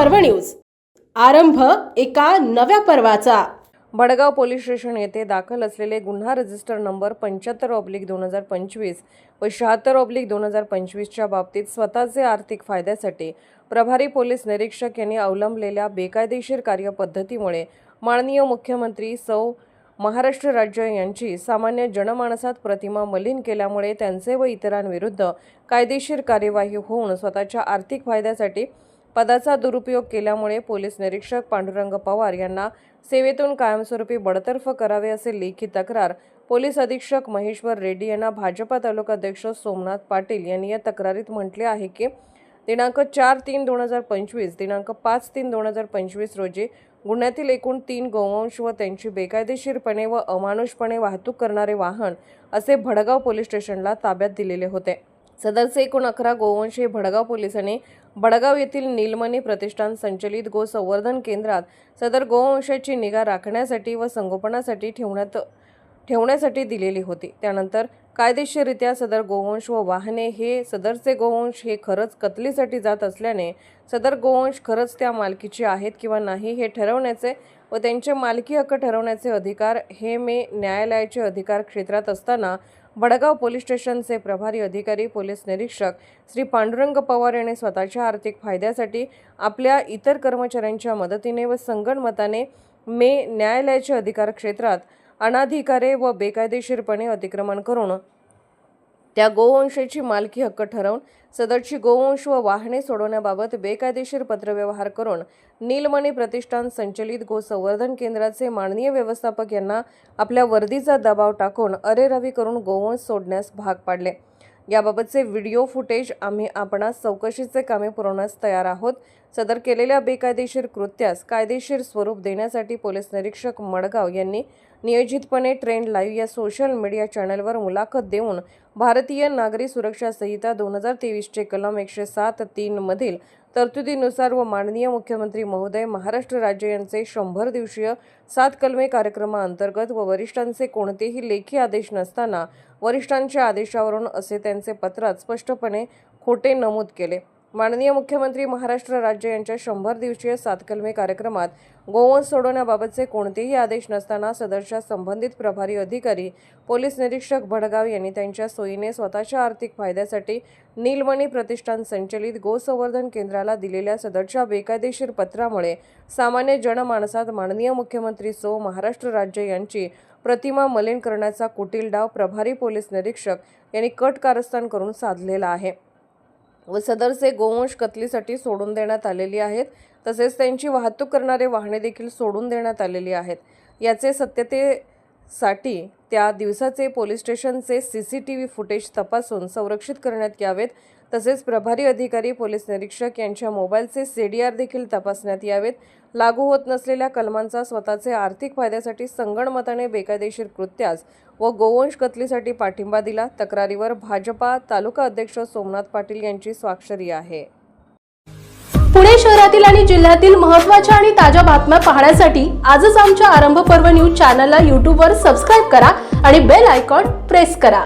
पर्व न्यूज. आरंभ एका नव्या पर्वाचा. भडगाव पोलीस स्टेशन येथे दाखल असलेले गुन्हा रजिस्टर नंबर पंच्याहत्तर ऑब्लिक दोन हजार पंचवीस व शहात्तर ऑब्लिक दोन हजार पंचवीसच्या बाबतीत स्वतःचे आर्थिक फायद्यासाठी प्रभारी पोलीस निरीक्षक यांनी अवलंबलेल्या बेकायदेशीर कार्यपद्धतीमुळे माननीय मुख्यमंत्री सौ. महाराष्ट्र राज्य यांची सामान्य जनमानसात प्रतिमा मलिन केल्यामुळे त्यांचे व इतरांविरुद्ध कायदेशीर कार्यवाही होऊन स्वतःच्या आर्थिक फायद्यासाठी पदाचा दुरुपयोग केल्यामुळे पोलीस निरीक्षक पांडुरंग पवार यांना सेवेतून कायमस्वरूपी बडतर्फ करावे असे लेखी तक्रार पोलीस अधीक्षक महेश्वर रेड्डी यांना भाजपा तालुकाध्यक्ष सोमनाथ पाटील यांनी या तक्रारीत म्हटले आहे की दिनांक चार तीन दोन हजार पंचवीस दिनांक पाच तीन दोन हजार पंचवीस रोजी गुन्ह्यातील एकूण तीन गोवंश व त्यांची बेकायदेशीरपणे व अमानुषपणे वाहतूक करणारे वाहन असे भडगाव पोलीस स्टेशनला ताब्यात दिलेले होते. सदरचे एकूण अकरा गोवंश हे भडगाव पोलिसांनी भडगाव येथील नीलमणी प्रतिष्ठान संचलित गो संवर्धन केंद्रात सदर गोवंशाची निगा राखण्यासाठी व संगोपनासाठी ठेवण्यात ठेवण्यासाठी दिलेली होती. त्यानंतर कायदेशीररित्या सदर गोवंश व वाहने हे सदरचे गोवंश हे खरंच कतलीसाठी जात असल्याने सदर गोवंश खरंच त्या मालकीचे आहेत किंवा नाही हे ठरवण्याचे व त्यांचे मालकी हक्क ठरवण्याचे अधिकार हे मे न्यायालयाचे अधिकार क्षेत्रात असताना वडगाव पोलीस स्टेशनचे प्रभारी अधिकारी पोलीस निरीक्षक श्री पांडुरंग पवार यांनी स्वतःच्या आर्थिक फायद्यासाठी आपल्या इतर कर्मचाऱ्यांच्या मदतीने व संगणमताने मे न्यायालयाचे अधिकार क्षेत्रात अनाधिकारे व बेकायदेशीरपणे अतिक्रमण करून त्या गोवंशाची मालकी हक्क ठरवून सदरची गोवंश व वाहने सोडवण्याबाबत बेकायदेशीर पत्रव्यवहार करून नीलमणी प्रतिष्ठान संचलित गो संवर्धन केंद्राचे माननीय व्यवस्थापक यांना आपल्या वर्दीचा दबाव टाकून अरेरावी करून गोवंश सोडण्यास भाग पाडले. याबाबतचे व्हिडिओ फुटेज आम्ही आपणास चौकशीचे कामे पुरवण्यास तयार आहोत. सदर केलेल्या बेकायदेशीर कृत्यास कायदेशीर स्वरूप देण्यासाठी पोलीस निरीक्षक मडगाव यांनी नियोजितपणे ट्रेंड लाईव्ह या सोशल मीडिया चॅनलवर मुलाखत देऊन भारतीय नागरी सुरक्षा संहिता दोन हजार तेवीसचे कलम एकशे सात तीनमधील तरतुदीनुसार व माननीय मुख्यमंत्री महोदय महाराष्ट्र राज्य यांचे शंभर दिवसीय सात कलमे कार्यक्रमाअंतर्गत व वरिष्ठांचे कोणतेही लेखी आदेश नसताना वरिष्ठांच्या आदेशावरून असे त्यांचे पत्रात स्पष्टपणे खोटे नमूद केले. माननीय मुख्यमंत्री महाराष्ट्र राज्य यांच्या शंभर दिवसीय सातकलमी कार्यक्रमात गोवंश सोडवण्याबाबतचे कोणतेही आदेश नसताना सदरच्या संबंधित प्रभारी अधिकारी पोलीस निरीक्षक भडगाव यांनी त्यांच्या सोयीने स्वतःच्या आर्थिक फायद्यासाठी नीलमणी प्रतिष्ठान संचलित गोसंवर्धन केंद्राला दिलेल्या सदरच्या बेकायदेशीर पत्रामुळे सामान्य जनमानसात माननीय मुख्यमंत्री सो महाराष्ट्र राज्य यांची प्रतिमा मलिन करण्याचा कुटील डाव प्रभारी पोलीस निरीक्षक यांनी कट कारस्थान करून साधलेला आहे. व सदरचे गोवंश कतलीसाठी सोडून देण्यात आलेली आहेत. तसेच त्यांची वाहतूक करणारे वाहने देखील सोडून देण्यात आलेली आहेत. याचे सत्यतेसाठी त्या दिवसाचे पोलीस स्टेशनचे C C T V footage तपासून संरक्षित करण्यात यावेत. तसेच प्रभारी अधिकारी पोलीस निरीक्षक यांच्या मोबाईलचे सी डी आर देखील तपासण्यात यावेत. लागू होत नसलेल्या कलमांचा स्वतःचे आर्थिक फायद्यासाठी संगणमताने बेकायदेशीर कृत्यास व गोवंश कतलीसाठी पाठिंबा दिला. तक्रारीवर भाजपा तालुका अध्यक्ष सोमनाथ पाटील यांची स्वाक्षरी आहे. पुणे शहरातील आणि जिल्ह्यातील महत्त्वाच्या आणि ताज्या बातम्या पाहण्यासाठी आजच आमच्या आरंभ पर्व न्यूज चॅनलला यूट्यूबवर सबस्क्राईब करा आणि बेल आयकॉन प्रेस करा.